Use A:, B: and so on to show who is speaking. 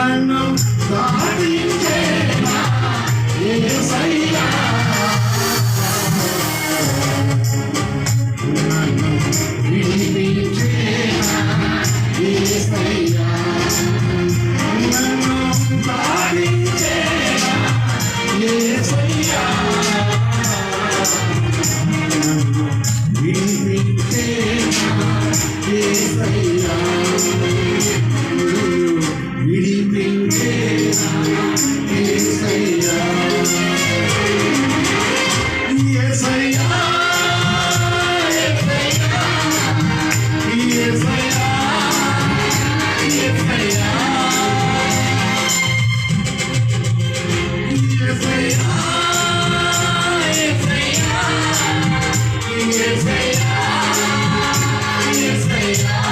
A: నన్ను దాటించేనా ఏసయ్యా నన్ను విడిపించేనా ఏసయ్యా నన్ను దాటించేనా ఏసయ్యా నన్ను విడిపించేనా ఏసయ్యా Yeah.